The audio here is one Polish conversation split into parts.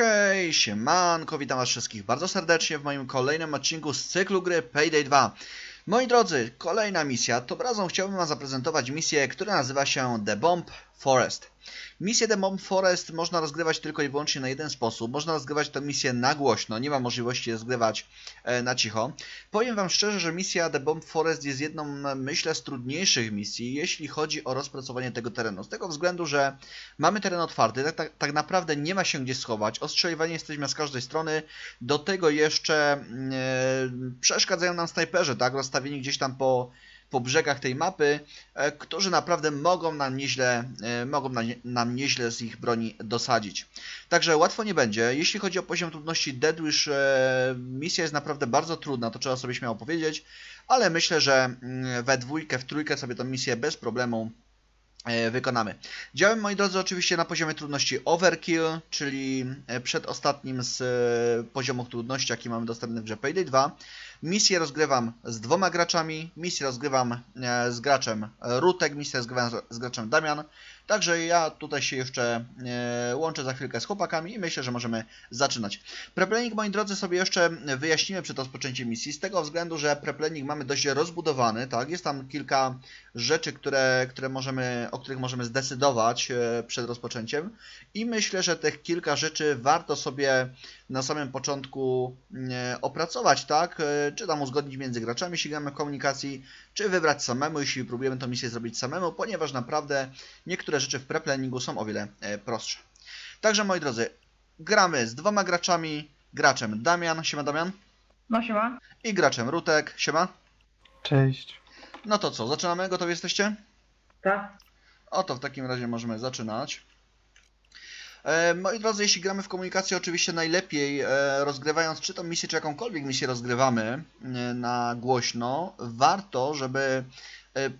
Hej, siemanko, witam was wszystkich bardzo serdecznie w moim kolejnym odcinku z cyklu gry Payday 2. Moi drodzy, kolejna misja. Tym razem chciałbym wam zaprezentować misję, która nazywa się The Bomb Forest. Misję The Bomb Forest można rozgrywać tylko i wyłącznie na jeden sposób. Można rozgrywać tę misję na głośno, nie ma możliwości rozgrywać e, na cicho. Powiem wam szczerze, że misja The Bomb Forest jest jedną, myślę, z trudniejszych misji, jeśli chodzi o rozpracowanie tego terenu. Z tego względu, że mamy teren otwarty, tak, tak, tak naprawdę nie ma się gdzie schować. Ostrzeliwani jesteśmy z każdej strony. Do tego jeszcze e, przeszkadzają nam snajperzy, tak? Rozstawieni gdzieś tam po po brzegach tej mapy, e, którzy naprawdę mogą nam nieźle, e, mogą nam, nieźle z ich broni dosadzić. Także łatwo nie będzie. Jeśli chodzi o poziom trudności Deadwish, e, misja jest naprawdę bardzo trudna, to trzeba sobie śmiało powiedzieć, ale myślę, że mm, we dwójkę, w trójkę sobie tę misję bez problemu wykonamy. Działamy, moi drodzy, oczywiście na poziomie trudności Overkill, czyli przedostatnim z poziomów trudności, jaki mamy dostępny w grze Payday 2. Misję rozgrywam z dwoma graczami, misję rozgrywam e, z graczem Rutek, misję rozgrywam z graczem Damian. Także ja tutaj się jeszcze e, łączę za chwilkę z chłopakami i myślę, że możemy zaczynać. Preplenik, moi drodzy, sobie jeszcze wyjaśnimy przed rozpoczęciem misji, z tego względu, że preplenik mamy dość rozbudowany, tak? Jest tam kilka rzeczy, które, które możemy, o których możemy zdecydować e, przed rozpoczęciem i myślę, że tych kilka rzeczy warto sobie na samym początku e, opracować, tak? Czy tam uzgodnić między graczami, jeśli gramy w komunikacji, czy wybrać samemu, jeśli próbujemy tę misję zrobić samemu, ponieważ naprawdę niektóre rzeczy w preplanningu są o wiele e, prostsze. Także moi drodzy, gramy z dwoma graczami, graczem Damian, siema Damian, No siema. i graczem Rutek, siema. Cześć. No to co, zaczynamy? Gotowi jesteście? Tak. Oto w takim razie możemy zaczynać. E, moi drodzy, jeśli gramy w komunikację, oczywiście najlepiej e, rozgrywając czy tą misję, czy jakąkolwiek misję rozgrywamy e, na głośno, warto, żeby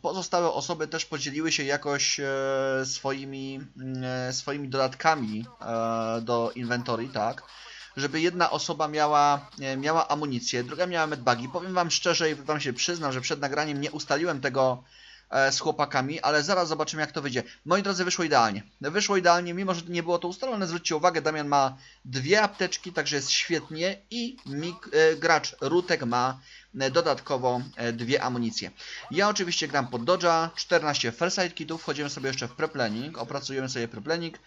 pozostałe osoby też podzieliły się jakoś swoimi, e, swoimi dodatkami do inwentory, tak? Żeby jedna osoba miała, miała amunicję, druga miała medbagi. Powiem wam szczerze i wam się przyznam, że przed nagraniem nie ustaliłem tego z chłopakami, ale zaraz zobaczymy jak to wyjdzie. Moi drodzy, wyszło idealnie. Wyszło idealnie, mimo że nie było to ustalone, zwróćcie uwagę, Damian ma dwie apteczki, także jest świetnie i e, gracz Rutek ma e, dodatkowo e, dwie amunicje. Ja oczywiście gram pod Dodge'a, 14 Fairsight kitów, wchodzimy sobie jeszcze w preplanning, opracujemy sobie preplanning.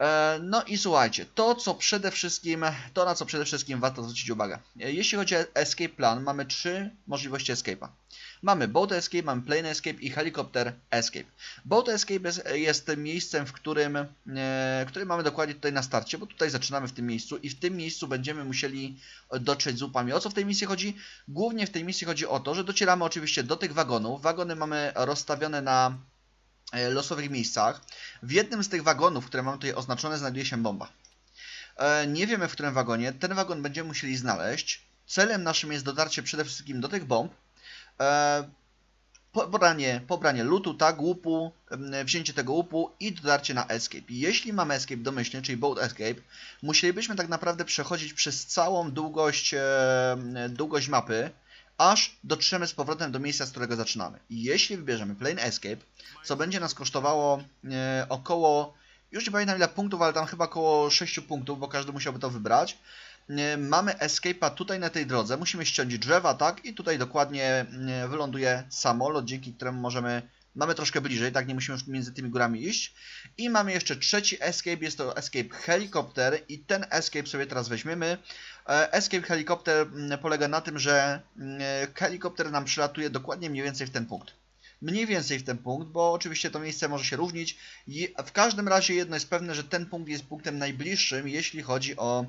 E, No i słuchajcie, to co przede wszystkim, to na co przede wszystkim warto zwrócić uwagę. E, Jeśli chodzi o escape plan, mamy trzy możliwości escape'a. Mamy boat escape, mamy plane escape i helikopter escape. Boat escape jest, jest miejscem, w którym, e, który mamy dokładnie tutaj na starcie, bo tutaj zaczynamy w tym miejscu i w tym miejscu będziemy musieli dotrzeć z łupami. O co w tej misji chodzi? Głównie w tej misji chodzi o to, że docieramy oczywiście do tych wagonów. Wagony mamy rozstawione na losowych miejscach. W jednym z tych wagonów, które mam tutaj oznaczone, znajduje się bomba. E, Nie wiemy w którym wagonie. Ten wagon będziemy musieli znaleźć. Celem naszym jest dotarcie przede wszystkim do tych bomb. E, Pobranie, pobranie lutu, tak, łupu, wzięcie tego łupu i dotarcie na escape. Jeśli mamy escape domyślny, czyli boat escape, musielibyśmy tak naprawdę przechodzić przez całą długość, e, długość mapy, aż dotrzemy z powrotem do miejsca, z którego zaczynamy. Jeśli wybierzemy plane escape, co będzie nas kosztowało e, około, już nie pamiętam ile punktów, ale tam chyba około 6 punktów, bo każdy musiałby to wybrać. E, Mamy escape'a tutaj na tej drodze, musimy ściąć drzewa, tak? I tutaj dokładnie e, wyląduje samolot, dzięki któremu możemy, mamy troszkę bliżej, tak? Nie musimy już między tymi górami iść. I mamy jeszcze trzeci escape, jest to escape helikopter i ten escape sobie teraz weźmiemy. E, Escape helikopter mm, polega na tym, że mm, helikopter nam przylatuje dokładnie mniej więcej w ten punkt. Mniej więcej w ten punkt, bo oczywiście to miejsce może się różnić. I w każdym razie jedno jest pewne, że ten punkt jest punktem najbliższym, jeśli chodzi o,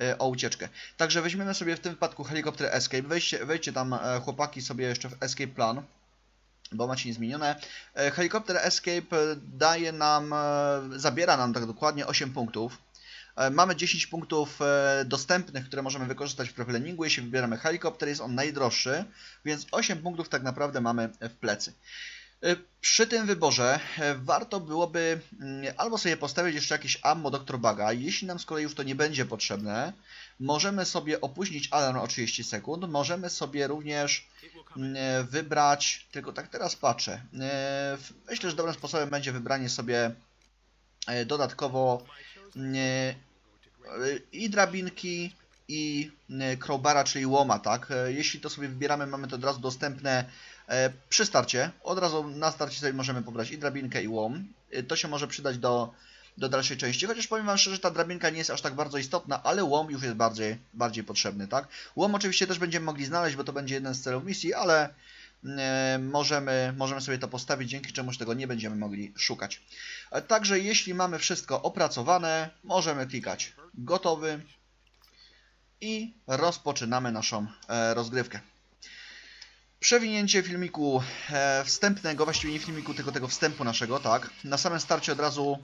e, o ucieczkę. Także weźmiemy sobie w tym wypadku helikopter Escape. Wejdźcie, wejdźcie tam e, chłopaki sobie jeszcze w Escape Plan bo macie niezmienione. E, Helikopter Escape daje nam, e, zabiera nam tak dokładnie 8 punktów. E, Mamy 10 punktów dostępnych, które możemy wykorzystać w preplanningu. Jeśli wybieramy helikopter, jest on najdroższy, więc 8 punktów tak naprawdę mamy w plecy. Przy tym wyborze warto byłoby mm, albo sobie postawić jeszcze jakieś ammo Dr. Baga. Jeśli nam z kolei już to nie będzie potrzebne, możemy sobie opóźnić alarm o 30 sekund. Możemy sobie również mm, wybrać, tylko tak teraz patrzę. E, Myślę, że dobrym sposobem będzie wybranie sobie e, dodatkowo mm, i drabinki, i crowbara, czyli łoma, tak? E, Jeśli to sobie wybieramy, mamy to od razu dostępne e, przy starcie. Od razu na starcie sobie możemy pobrać i drabinkę, i łom. To się może przydać do, do dalszej części, chociaż powiem Wam szczerze, ta drabinka nie jest aż tak bardzo istotna, ale łom już jest bardziej, bardziej potrzebny, tak? Łom oczywiście też będziemy mogli znaleźć, bo to będzie jeden z celów misji, ale możemy, możemy sobie to postawić, dzięki czemuś tego nie będziemy mogli szukać. E, Także jeśli mamy wszystko opracowane, możemy klikać gotowy i rozpoczynamy naszą e, rozgrywkę. Przewinięcie filmiku e, wstępnego, właściwie nie filmiku, tylko tego wstępu naszego, tak. Na samym starcie od razu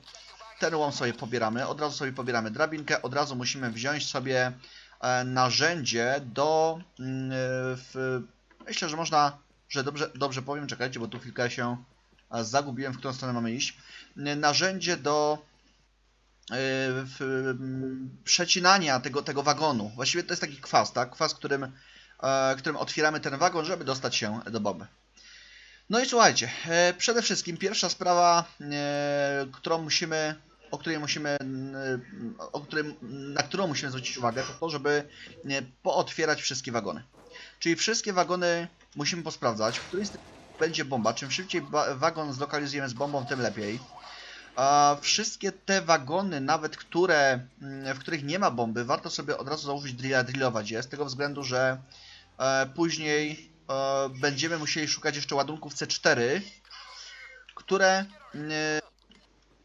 ten łom sobie pobieramy, od razu sobie pobieramy drabinkę, od razu musimy wziąć sobie e, narzędzie do... mm, e, w, myślę, że można, że dobrze, dobrze powiem, czekajcie, bo tu chwilkę się e, zagubiłem, w którą stronę mamy iść. Narzędzie do e, w, m, przecinania tego, tego wagonu. Właściwie to jest taki kwas, tak? Kwas, którym, którym otwieramy ten wagon, żeby dostać się do bomby. No i słuchajcie, e, przede wszystkim pierwsza sprawa, e, którą musimy, o której musimy, o której, na którą musimy zwrócić uwagę, to to, żeby pootwierać wszystkie wagony. Czyli wszystkie wagony musimy posprawdzać, w którym będzie bomba. Czym szybciej wagon zlokalizujemy z bombą, tym lepiej. A wszystkie te wagony, nawet które, mm, w których nie ma bomby, warto sobie od razu założyć drilla, drillować je, z tego względu, że e, później będziemy musieli szukać jeszcze ładunków C4, które mm,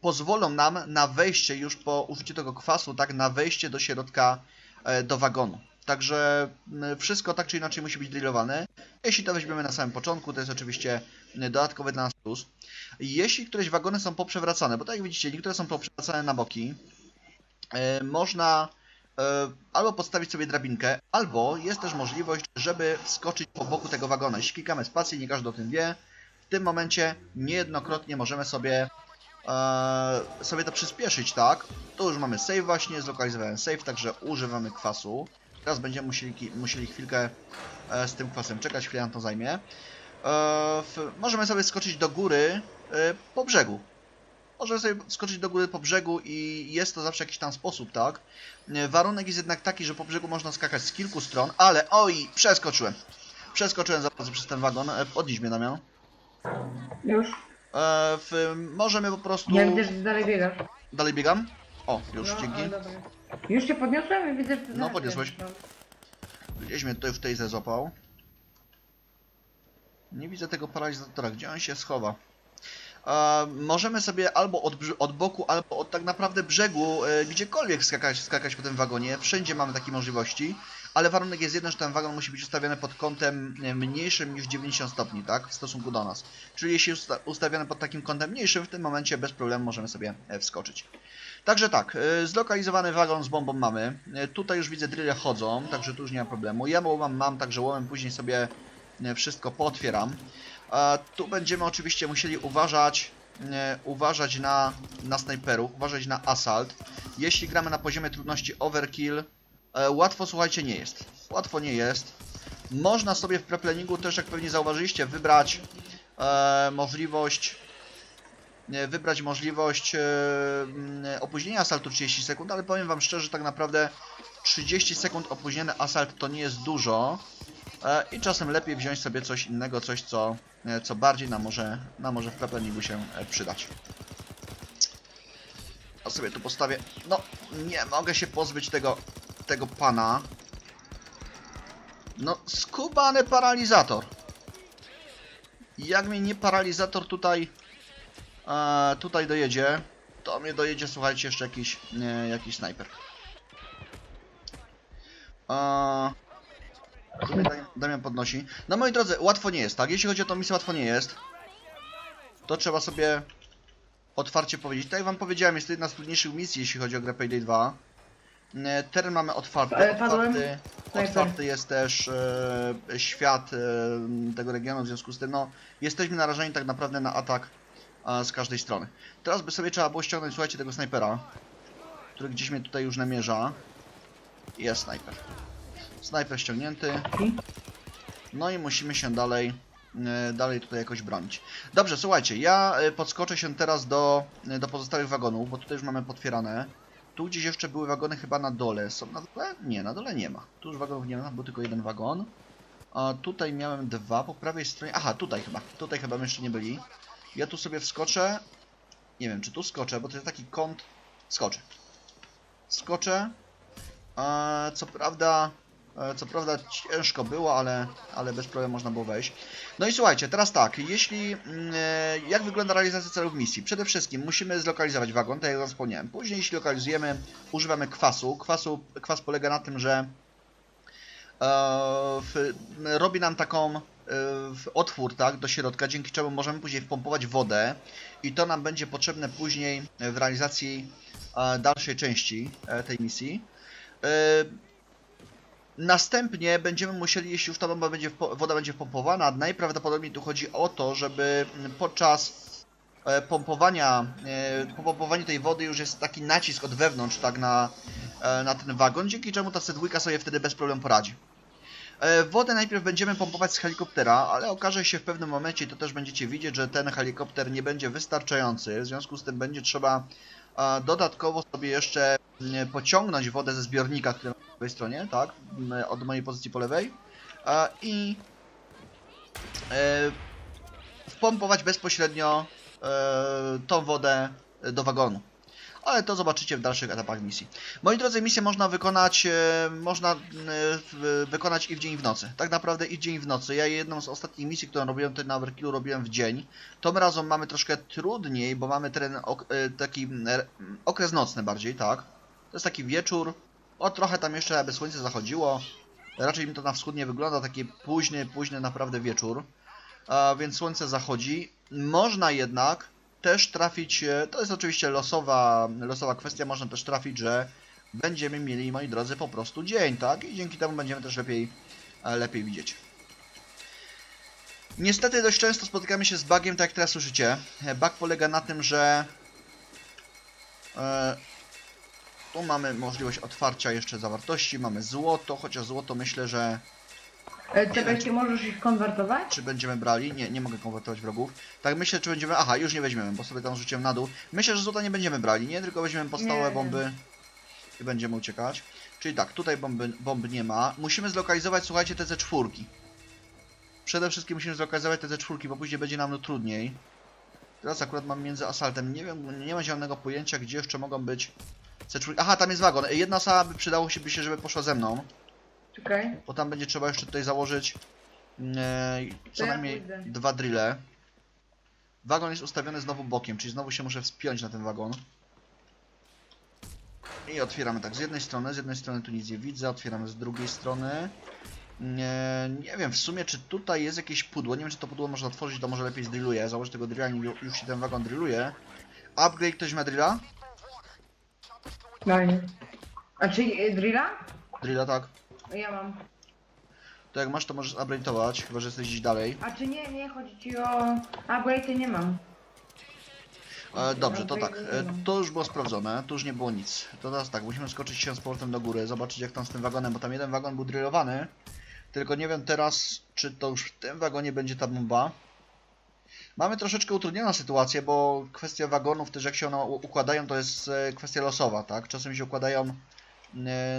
pozwolą nam na wejście już po użyciu tego kwasu, tak, na wejście do środka e, do wagonu. Także wszystko tak czy inaczej musi być drillowane. Jeśli to weźmiemy na samym początku, to jest oczywiście dodatkowy dla nas plus. Jeśli któreś wagony są poprzewracane, bo tak jak widzicie, niektóre są poprzewracane na boki, e, można e, albo podstawić sobie drabinkę, albo jest też możliwość, żeby wskoczyć po boku tego wagona. Jeśli klikamy spację, nie każdy o tym wie, w tym momencie niejednokrotnie możemy sobie e, sobie to przyspieszyć, tak? Tu już mamy save właśnie, zlokalizowałem save, także używamy kwasu. Teraz będziemy musieli, musieli chwilkę e, z tym kwasem czekać, chwilę nam to zajmie. E, w, możemy sobie skoczyć do góry e, po brzegu. Możemy sobie skoczyć do góry po brzegu i jest to zawsze jakiś tam sposób, tak? E, Warunek jest jednak taki, że po brzegu można skakać z kilku stron, ale oj, przeskoczyłem. Przeskoczyłem za bardzo przez ten wagon. E, Podnieś mnie, Damian. Już. E, w, możemy po prostu... Ja widzę, że ty dalej biegasz. Dalej biegam? O, już, no, dzięki. Już cię podniosłem i widzę, że No, dalej podniosłeś. biegasz. Gdzieś mnie tutaj w tej złapał. Nie widzę tego paralizatora. Gdzie on się schowa? Możemy sobie albo od, od boku, albo od tak naprawdę brzegu, e, gdziekolwiek skakać, skakać po tym wagonie. Wszędzie mamy takie możliwości, ale warunek jest jeden, że ten wagon musi być ustawiony pod kątem mniejszym niż 90 stopni, tak? W stosunku do nas. Czyli jeśli usta ustawiony pod takim kątem mniejszym, w tym momencie bez problemu możemy sobie e, wskoczyć. Także tak, e, zlokalizowany wagon z bombą mamy. Tutaj już widzę drille chodzą, także tu już nie ma problemu. Ja łomem mam, także łomem później sobie wszystko pootwieram. Tu będziemy oczywiście musieli uważać, e, uważać na, na snajperów, uważać na assault. Jeśli gramy na poziomie trudności overkill, e, łatwo słuchajcie nie jest. Łatwo nie jest. Można sobie w preplanningu też, jak pewnie zauważyliście, wybrać e, możliwość e, wybrać możliwość e, opóźnienia assaltu 30 sekund, ale powiem wam szczerze, tak naprawdę 30 sekund opóźniony asalt to nie jest dużo i czasem lepiej wziąć sobie coś innego, coś co, e, co bardziej nam może, nam może w preplanningu się e, przydać. A sobie tu postawię. No, nie mogę się pozbyć tego, tego pana. No, skubany paralizator. Jak mnie nie paralizator tutaj e, tutaj dojedzie, to mnie dojedzie, słuchajcie, jeszcze jakiś, jakiś snajper. E, tutaj Damian- podnosi. No moi drodzy, łatwo nie jest, tak? Jeśli chodzi o tą misję, łatwo nie jest. To trzeba sobie otwarcie powiedzieć. Tak jak wam powiedziałem, jest to jedna z trudniejszych misji, jeśli chodzi o grę Payday 2. E, Teren mamy otwarty. Padłem. otwarty Snajper. otwarty jest też e, świat e, tego regionu, w związku z tym no, jesteśmy narażeni tak naprawdę na atak e, z każdej strony. Teraz by sobie trzeba było ściągnąć, słuchajcie, tego snajpera, który gdzieś mnie tutaj już namierza. Jest snajper. Snajper ściągnięty. No i musimy się dalej, e, dalej tutaj jakoś bronić. Dobrze, słuchajcie, ja e, podskoczę się teraz do, e, do pozostałych wagonów, bo tutaj już mamy potwierane. tu gdzieś jeszcze były wagony chyba na dole. Są na dole? Nie, na dole nie ma. Tu już wagonów nie ma, był tylko jeden wagon. A tutaj miałem dwa po prawej stronie. Aha, tutaj chyba. Tutaj chyba my jeszcze nie byli. Ja tu sobie wskoczę. Nie wiem, czy tu skoczę, bo to jest taki kąt. Skoczę. Skoczę. E, co prawda, co prawda ciężko było, ale, ale bez problemu można było wejść. No i słuchajcie, teraz tak, jeśli, mm, e, jak wygląda realizacja celów misji? Przede wszystkim musimy zlokalizować wagon, tak jak wspomniałem. Później, jeśli lokalizujemy, używamy kwasu. kwasu kwas polega na tym, że e, w, robi nam taką e, w otwór tak, do środka, dzięki czemu możemy później wpompować wodę i to nam będzie potrzebne później w realizacji e, dalszej części e, tej misji. Następnie będziemy musieli, jeśli już ta bomba będzie, woda będzie wpompowana, najprawdopodobniej tu chodzi o to, żeby podczas e, pompowania, e, po pompowaniu tej wody już jest taki nacisk od wewnątrz, tak, na, e, na ten wagon, dzięki czemu ta cedwika sobie wtedy bez problemu poradzi. Wodę najpierw będziemy pompować z helikoptera, ale okaże się w pewnym momencie, to też będziecie widzieć, że ten helikopter nie będzie wystarczający, w związku z tym będzie trzeba dodatkowo sobie jeszcze m, pociągnąć wodę ze zbiornika, który po lewej stronie, tak, m, od mojej pozycji po lewej i e, wpompować bezpośrednio e, tą wodę do wagonu. Ale to zobaczycie w dalszych etapach misji. Moi drodzy, misję można wykonać, e, można e, wykonać i w dzień i w nocy. Tak naprawdę i w dzień i w nocy. Ja jedną z ostatnich misji, którą robiłem tutaj na Overkillu, robiłem w dzień. Tym razem mamy troszkę trudniej, bo mamy teren e, taki okres nocny bardziej, tak? To jest taki wieczór. O, trochę tam jeszcze aby słońce zachodziło. Raczej mi to na wschód nie wygląda, taki późny, późny naprawdę wieczór. A więc słońce zachodzi. Można jednak też trafić, e, to jest oczywiście losowa, losowa kwestia, można też trafić, że będziemy mieli, moi drodzy, po prostu dzień, tak? I dzięki temu będziemy też lepiej, e, lepiej widzieć. Niestety dość często spotykamy się z bugiem, tak jak teraz słyszycie. E, Bug polega na tym, że tu mamy możliwość otwarcia jeszcze zawartości, mamy złoto, chociaż złoto myślę, że Czekaj, czy możesz ich konwertować? czy będziemy brali. Nie, nie mogę konwertować wrogów. Tak myślę, czy będziemy. Aha, już nie weźmiemy, bo sobie tam rzuciłem na dół. Myślę, że złota nie będziemy brali, nie? Tylko weźmiemy podstawowe Nie. bomby i będziemy uciekać. Czyli tak, tutaj bomby, bomb nie ma. Musimy zlokalizować, słuchajcie, te ze czwórki. Przede wszystkim musimy zlokalizować te ze czwórki, bo później będzie nam no trudniej. Teraz akurat mam między asaltem. Nie wiem, nie mam zielonego pojęcia, gdzie jeszcze mogą być C4. Aha, tam jest wagon. Jedna osoba by przydało się, by się, żeby poszła ze mną. Czekaj. Bo tam będzie trzeba jeszcze tutaj założyć e, co ja najmniej pójdę. dwa drille. Wagon jest ustawiony znowu bokiem, czyli znowu się muszę wspiąć na ten wagon. I otwieramy tak z jednej strony, z jednej strony tu nic nie widzę, otwieramy z drugiej strony. Nie, nie wiem w sumie czy tutaj jest jakieś pudło, nie wiem czy to pudło można otworzyć, to może lepiej zdrilluję, założę tego drilla, już się ten wagon drilluje. Upgrade ktoś ma drilla? Daj. A czy e, drilla? Drilla tak. Ja mam. To jak masz to możesz upgrade'ować, chyba że jesteś gdzieś dalej. A czy nie, nie, chodzi ci o... A, bo ja tej nie mam. E, dobrze, to tak. to E, to już było sprawdzone, tu już nie było nic. To teraz tak, musimy skoczyć się z powrotem do góry, zobaczyć jak tam z tym wagonem, bo tam jeden wagon był drillowany. Tylko nie wiem teraz, czy to już w tym wagonie będzie ta bomba. Mamy troszeczkę utrudnioną sytuację, bo kwestia wagonów też jak się one układają, to jest e, kwestia losowa, tak? Czasem się układają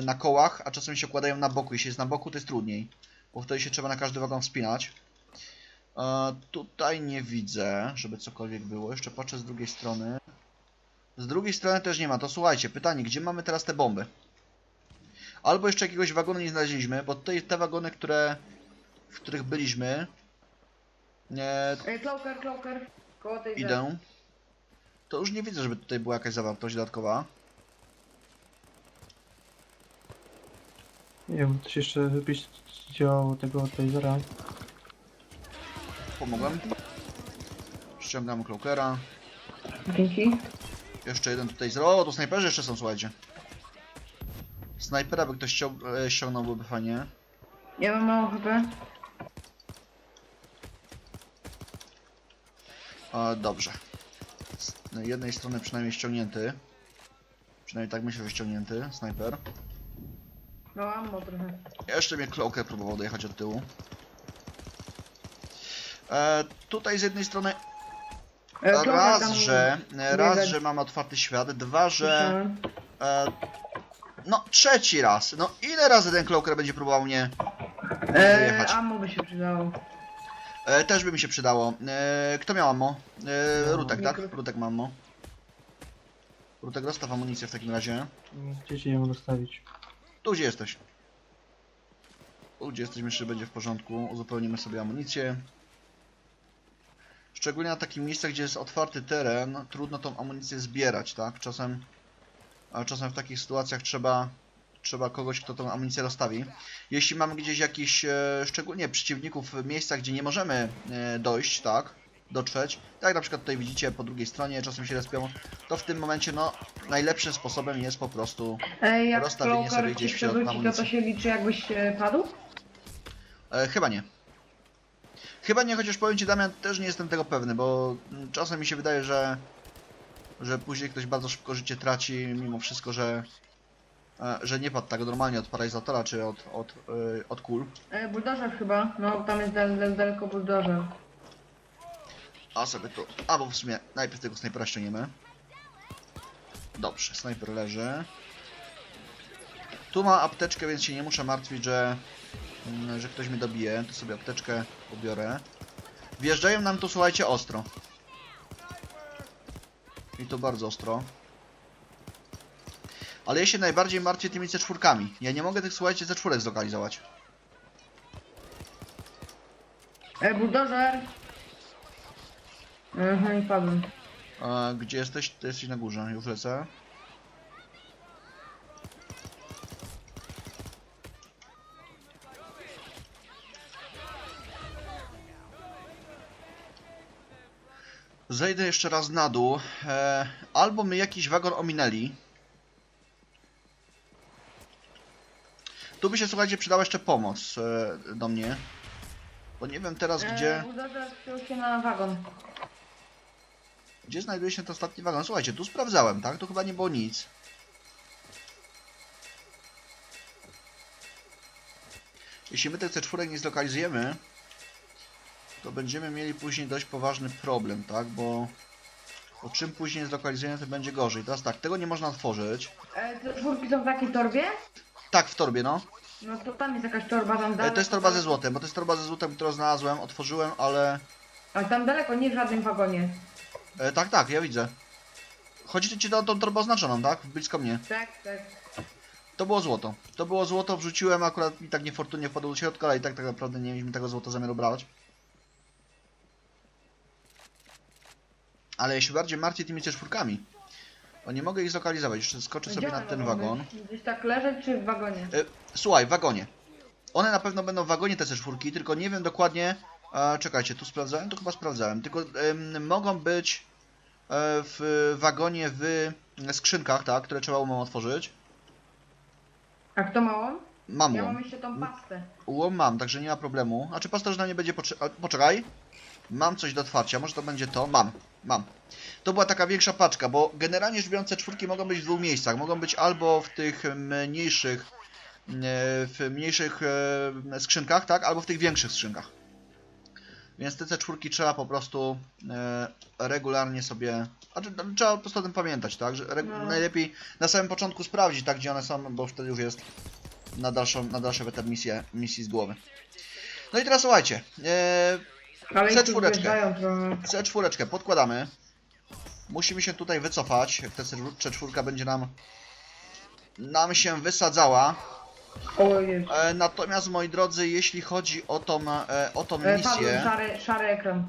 na kołach, a czasem się układają na boku. Jeśli jest na boku, to jest trudniej, bo wtedy się trzeba na każdy wagon wspinać. E, tutaj nie widzę, żeby cokolwiek było. Jeszcze patrzę z drugiej strony. Z drugiej strony też nie ma. To słuchajcie, pytanie, gdzie mamy teraz te bomby? Albo jeszcze jakiegoś wagonu nie znaleźliśmy, bo tutaj te wagony, które, w których byliśmy, nie, E, Cloaker, cloaker. Koło tej idę. To już nie widzę, żeby tutaj była jakaś zawartość dodatkowa. Nie wiem, coś jeszcze wypić działało tego tasera. Pomogłem. Ściągamy Cloakera. Dzięki. Jeszcze jeden tutaj z... O, tu snajperzy jeszcze są, słuchajcie. Snajpera by ktoś ściął, e, ściągnął, byłoby fajnie. Ja mam mało. E, dobrze. Z jednej strony przynajmniej ściągnięty. Przynajmniej tak myślę, że ściągnięty. Snajper. No, ammo trochę. Jeszcze mnie Cloaker próbował dojechać od tyłu. E, tutaj z jednej strony E, raz, że, raz, biegać. że mamy otwarty świat, dwa, że. E, no, trzeci raz. No, ile razy ten Cloaker będzie próbował mnie E, wyjechać? ammo by się przydało. E, też by mi się przydało. E, kto miał ammo? E, No, Rutek, tak? Rutek ma ammo. Rutek, rozstaw amunicję w takim razie. Gdzie ci ją dostawić? Tu gdzie jesteś? Tu gdzie jesteś, myślę, że będzie w porządku. Uzupełnimy sobie amunicję. Szczególnie na takich miejscach, gdzie jest otwarty teren, trudno tą amunicję zbierać, tak? Czasem, a czasem w takich sytuacjach trzeba, trzeba kogoś, kto tą amunicję rozstawi. Jeśli mamy gdzieś jakiś, e, szczególnie przeciwników w miejscach, gdzie nie możemy e, dojść, tak? Dotrzeć, tak jak na przykład tutaj widzicie po drugiej stronie, czasem się respią, to w tym momencie, no, najlepszym sposobem jest po prostu E, jak Rozstawienie sobie gdzieś w środku przewróci, to to amunicji. się liczy jakbyś e, padł? E, chyba nie. Chyba nie, chociaż powiem Ci Damian, też nie jestem tego pewny, bo mm, czasem mi się wydaje, że że później ktoś bardzo szybko życie traci, mimo wszystko, że e, że nie padł tak normalnie od paralizatora czy od, od, e, od kul. E, buldożer chyba. No, tam jest dal, dal, daleko buldożer. A sobie tu. A bo w sumie najpierw tego snajpera ściągniemy. Dobrze, snajper leży. Tu ma apteczkę, więc się nie muszę martwić, że, mm, że ktoś mnie dobije. Tu sobie apteczkę pobiorę. Wjeżdżają nam tu, słuchajcie, ostro. I to bardzo ostro. Ale ja się najbardziej martwię tymi C4. Ja nie mogę tych, słuchajcie, C4 zlokalizować. E, buldożer! Mhm, padłem. A gdzie jesteś? Ty jesteś na górze, już lecę. Zejdę jeszcze raz na dół. E, albo my jakiś wagon ominęli. Tu by się, słuchajcie, przydała jeszcze pomoc e, do mnie. Bo nie wiem teraz, gdzie... E, na wagon. Gdzie znajduje się ten ostatni wagon? Słuchajcie, tu sprawdzałem, tak? Tu chyba nie było nic. Jeśli my tych C4 nie zlokalizujemy, to będziemy mieli później dość poważny problem, tak? Bo, bo czym później zlokalizujemy, to będzie gorzej. Teraz tak, tego nie można otworzyć. E, te czwórki są w takiej torbie? Tak, w torbie, no. No to tam jest jakaś torba tam E, daleko. to jest torba ze złotem, bo to jest torba ze złotem, którą znalazłem, otworzyłem, ale... Ale tam daleko, nie w żadnym wagonie. E, tak, tak, ja widzę. Chodzi ci o tą torbę oznaczoną, tak? Blisko mnie. Tak, tak. To było złoto. To było złoto, wrzuciłem, akurat mi tak niefortunnie wpadło do środka, ale i tak tak naprawdę nie mieliśmy tego złota zamiaru brać. Ale ja się bardziej martwię tymi C4. Bo nie mogę ich zlokalizować. Jeszcze skoczę sobie Gdzie na ten mogą wagon. Gdzieś tak leżeć czy w wagonie? E, Słuchaj, w wagonie. One na pewno będą w wagonie te C4, tylko nie wiem dokładnie. E, czekajcie, tu sprawdzałem? To chyba sprawdzałem. Tylko em, mogą być e, w wagonie w skrzynkach, tak, które trzeba umą otworzyć. A kto małą? Mam Ja łom. mam jeszcze tą pastę. Łom mam, także nie ma problemu. A czy pasterz nie będzie a, Poczekaj. Mam coś do otwarcia, może to będzie to? Mam, mam. To była taka większa paczka, bo generalnie rzecz biorąc czwórki mogą być w dwóch miejscach. Mogą być albo w tych mniejszych, e, w mniejszych e, skrzynkach, tak? Albo w tych większych skrzynkach. Więc te C4 trzeba po prostu e, regularnie sobie... Znaczy, no, trzeba po prostu o tym pamiętać, tak? Że No. najlepiej na samym początku sprawdzić, tak, gdzie one są, bo wtedy już jest na dalszą, na dalsze etap misję, misji z głowy. No i teraz słuchajcie, e, Ale ich tu C4. wjeżdżają trochę. C4 podkładamy. Musimy się tutaj wycofać, jak ta C4 będzie nam nam się wysadzała. Ojej. E, natomiast moi drodzy, jeśli chodzi o tą, e, o tą E, misję, szary, szary ekran.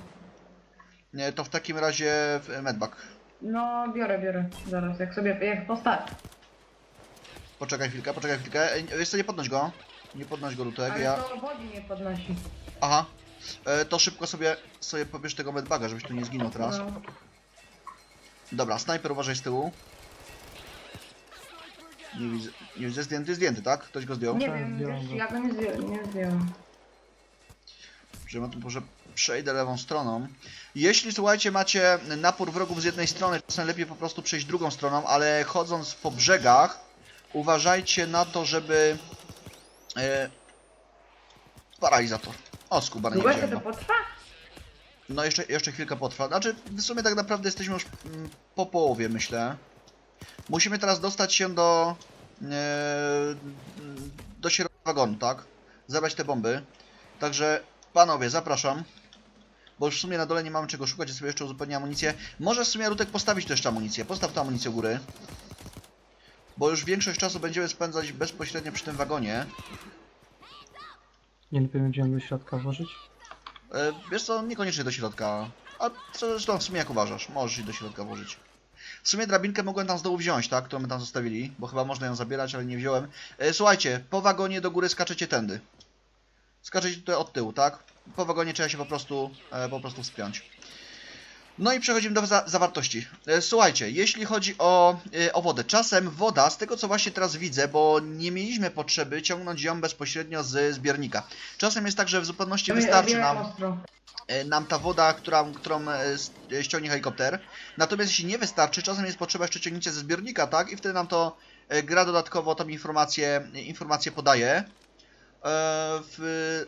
e, to w takim razie w- medbag. No, biorę, biorę. Zaraz, jak sobie, jak postawię. Poczekaj chwilkę, poczekaj chwilkę. E, co, nie podnoś go. Nie podnoś go Lutek, Ale ja... to wodzi nie podnosi. Aha. E, to szybko sobie, sobie pobierz tego medbaga, żebyś tu nie zginął teraz. No. Dobra, snajper uważaj z tyłu. Nie widzę, nie widzę, zdjęty, zdjęty, tak? Ktoś go zdjął? Nie wiem, wiesz, ja go nie zdjąłem. Nie zdjąłem. Że ja tu może przejdę lewą stroną. Jeśli, słuchajcie, macie napór wrogów z jednej strony, czasem lepiej po prostu przejść drugą stroną, ale chodząc po brzegach, uważajcie na to, żeby... E, paralizator. O, skubany nie Długo to go. potrwa? No jeszcze, jeszcze chwilkę potrwa. Znaczy, w sumie tak naprawdę jesteśmy już mm, po połowie, myślę. Musimy teraz dostać się do... E, do środka wagonu, tak? Zabrać te bomby. Także, panowie, zapraszam. Bo już w sumie na dole nie mamy czego szukać, ja sobie jeszcze uzupełnię amunicję. Może w sumie Rutek postawić tu jeszcze amunicję. Postaw tę amunicję u góry. Bo już większość czasu będziemy spędzać bezpośrednio przy tym wagonie. Nie lepiej będziemy do środka włożyć? E, wiesz co, niekoniecznie do środka. A co zresztą w sumie jak uważasz, możesz i do środka włożyć. W sumie drabinkę mogłem tam z dołu wziąć, tak? Którą my tam zostawili, bo chyba można ją zabierać, ale nie wziąłem. E, słuchajcie, po wagonie do góry skaczecie tędy. Skaczecie tutaj od tyłu, tak? Po wagonie trzeba się po prostu, e, po prostu wspiąć. No i przechodzimy do za zawartości. E, Słuchajcie, jeśli chodzi o, e, o wodę, czasem woda, z tego co właśnie teraz widzę, bo nie mieliśmy potrzeby ciągnąć ją bezpośrednio z zbiornika. Czasem jest tak, że w zupełności wystarczy nam e, nam ta woda, która, którą ściągnie helikopter. Natomiast jeśli nie wystarczy, czasem jest potrzeba jeszcze ciągnięcia ze zbiornika, tak? I wtedy nam to gra dodatkowo tą informację, informację podaje. W,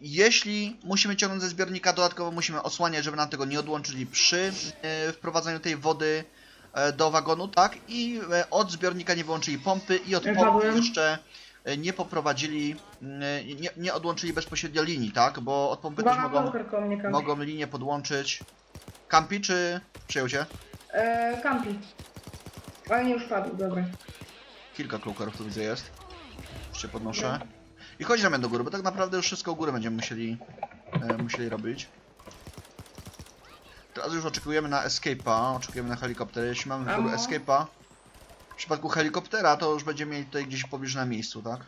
jeśli musimy ciągnąć ze zbiornika, dodatkowo musimy osłaniać, żeby nam tego nie odłączyli przy e, wprowadzaniu tej wody e, do wagonu, tak? I e, od zbiornika nie wyłączyli pompy i od pompy jeszcze nie poprowadzili, nie, nie odłączyli bezpośrednio linii, tak? Bo od pompy też mogą mogą linię podłączyć. Kampi czy przyjął cię? E, kampi. Ale nie już padł, dobra. Kilka klokerów tu widzę jest. Już się podnoszę. I chodź Damian do góry, bo tak naprawdę już wszystko u góry będziemy musieli, e, musieli robić. Teraz już oczekujemy na escape'a, oczekujemy na helikopter. Jeśli mamy w ogóle escape'a, w przypadku helikoptera, to już będziemy mieli tutaj gdzieś w pobliżu na miejscu, tak?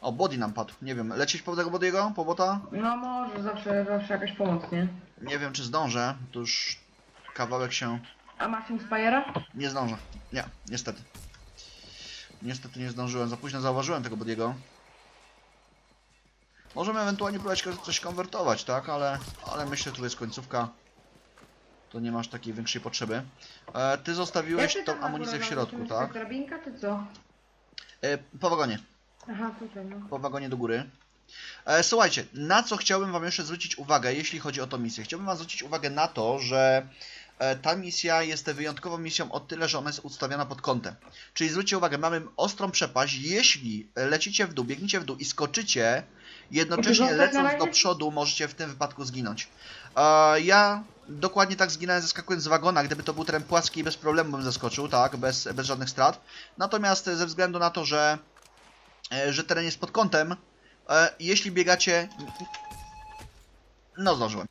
O, body nam padł. Nie wiem, lecieć po tego body'ego? Po bota? No może, zawsze, zawsze jakaś pomoc, nie? Nie wiem, czy zdążę. To już kawałek się A masz Inspire'a? Nie zdążę. Nie, niestety. Niestety nie zdążyłem. Za późno zauważyłem tego Bodiego. Możemy ewentualnie próbować coś konwertować, tak? Ale, ale myślę, że tu jest końcówka. To nie masz takiej większej potrzeby. E, ty zostawiłeś ty tą amunicję w środku, tak? Drabinka, czy co? E, po wagonie. Aha, tutaj no. po wagonie do góry. E, słuchajcie, na co chciałbym Wam jeszcze zwrócić uwagę, jeśli chodzi o tą misję? Chciałbym Wam zwrócić uwagę na to, że e, ta misja jest wyjątkową misją o tyle, że ona jest ustawiona pod kątem. Czyli zwróćcie uwagę, mamy ostrą przepaść. Jeśli lecicie w dół, biegniecie w dół i skoczycie, jednocześnie lecąc do przodu, możecie w tym wypadku zginąć. E, ja dokładnie tak zginąłem zeskakując z wagona. Gdyby to był teren płaski, bez problemu bym zaskoczył, tak, bez, bez żadnych strat. Natomiast ze względu na to, że e, że teren jest pod kątem. E, Jeśli biegacie... No zdążyłem.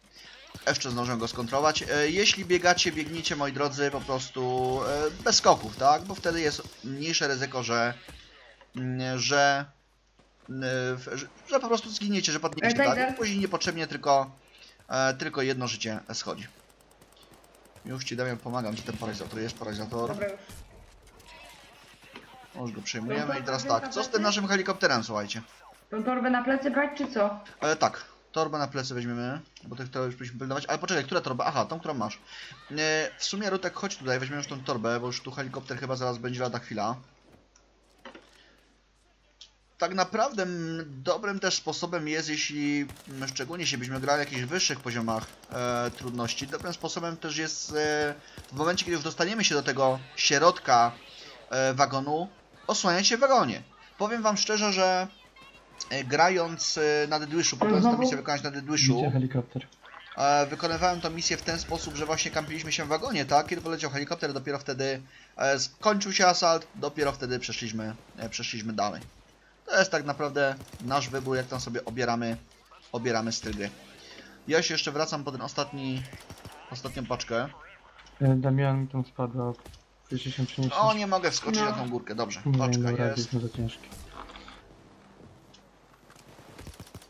Jeszcze zdążyłem go skontrolować. E, Jeśli biegacie, biegnijcie moi drodzy po prostu bez skoków, tak? Bo wtedy jest mniejsze ryzyko, że... mm, że... w- że, po prostu zginiecie, że padniecie, Ej, tak? Tiger. Później niepotrzebnie tylko... e, Tylko jedno życie schodzi. Już ci Damian pomagam, ci ten paralizator jest, paralizator. Dobra już. Już go przejmujemy i teraz tak, tak, co z tym tak. naszym helikopterem, słuchajcie? Tą torbę na plecy brać, czy co? Ale tak, torbę na plecy weźmiemy, bo tych już byśmy pilnować. Ale poczekaj, która torba? Aha, tą, którą masz. E, w sumie Rutek, chodź tutaj, weźmiemy już tą torbę, bo już tu helikopter chyba zaraz będzie lada chwila. Tak naprawdę dobrym też sposobem jest, jeśli mm, szczególnie jeśli byśmy grali na jakichś wyższych poziomach e, trudności, dobrym sposobem też jest e, w momencie, kiedy już dostaniemy się do tego środka e, wagonu, osłaniać się w wagonie. Powiem wam szczerze, że e, grając e, na Deadwishu, próbując tę misję wykonać na Widzicie helikopter. e, wykonywałem tę misję w ten sposób, że właśnie kampiliśmy się w wagonie, tak? Kiedy poleciał helikopter, dopiero wtedy skończył się asalt, dopiero wtedy przeszliśmy, przeszliśmy dalej. To jest tak naprawdę nasz wybór, jak tam sobie obieramy, obieramy styl gry. Ja się jeszcze wracam po ten ostatni, ostatnią paczkę. E, Damian tam spadła. Chcecie się przenieść? O, nie mogę wskoczyć na tą górkę, dobrze. Paczka radzie, jest. jestem za ciężki.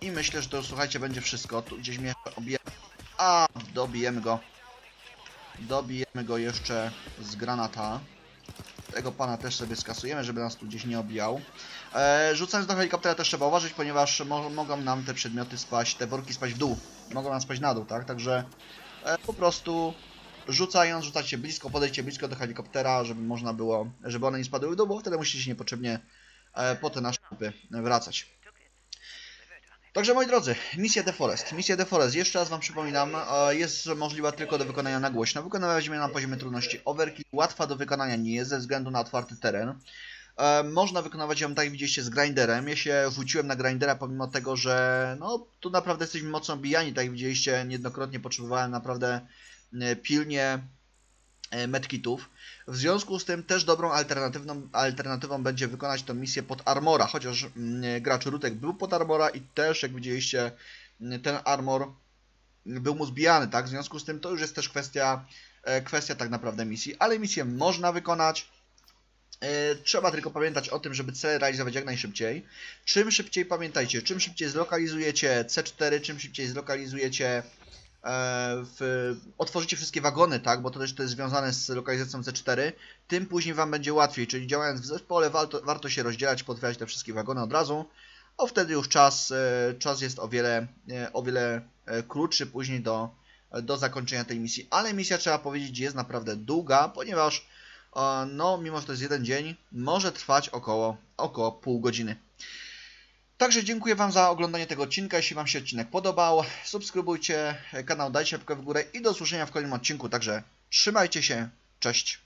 I myślę, że to słuchajcie, będzie wszystko. Tu gdzieś mnie obijemy. A, dobijemy go. Dobijemy go jeszcze z granata. Tego pana też sobie skasujemy, żeby nas tu gdzieś nie obijał. E, rzucając do helikoptera też trzeba uważać, ponieważ mo mogą nam te przedmioty spaść, te worki spaść w dół. Mogą nam spaść na dół, tak? Także e, po prostu rzucając, rzucacie blisko, podejdźcie blisko do helikoptera, żeby można było, żeby one nie spadły w dół, bo wtedy musicie się niepotrzebnie e, po te nasze wracać. Także moi drodzy, misja The Forest. Misja The Forest, jeszcze raz Wam przypominam, e, jest możliwa tylko do wykonania na głośno. Wykonywać na poziomie trudności Overkill. Łatwa do wykonania nie jest ze względu na otwarty teren. E, Można wykonywać ją tak jak widzieliście z grinderem. Ja się wróciłem na grindera pomimo tego, że no tu naprawdę jesteśmy mocno bijani, tak jak widzieliście niejednokrotnie potrzebowałem naprawdę e, pilnie medkitów. W związku z tym też dobrą alternatywną, alternatywą będzie wykonać tę misję pod armora, chociaż mm, gracz Rutek był pod armora i też jak widzieliście mm, ten armor był mu zbijany, tak? W związku z tym to już jest też kwestia, e, kwestia tak naprawdę misji, ale misję można wykonać. E, Trzeba tylko pamiętać o tym, żeby cel realizować jak najszybciej. Czym szybciej pamiętajcie, czym szybciej zlokalizujecie C4, czym szybciej zlokalizujecie e, w, otworzycie wszystkie wagony, tak, bo to też to jest związane z lokalizacją C4, tym później Wam będzie łatwiej, czyli działając w zespole warto, warto się rozdzielać, potwierdzać te wszystkie wagony od razu, a wtedy już czas, e, czas jest o wiele, e, o wiele e, krótszy później do, do zakończenia tej misji, ale misja trzeba powiedzieć jest naprawdę długa, ponieważ e, no, mimo że to jest jeden dzień, może trwać około, około pół godziny. Także dziękuję Wam za oglądanie tego odcinka. Jeśli Wam się odcinek podobał, subskrybujcie kanał, dajcie łapkę w górę i do usłyszenia w kolejnym odcinku. Także trzymajcie się, cześć.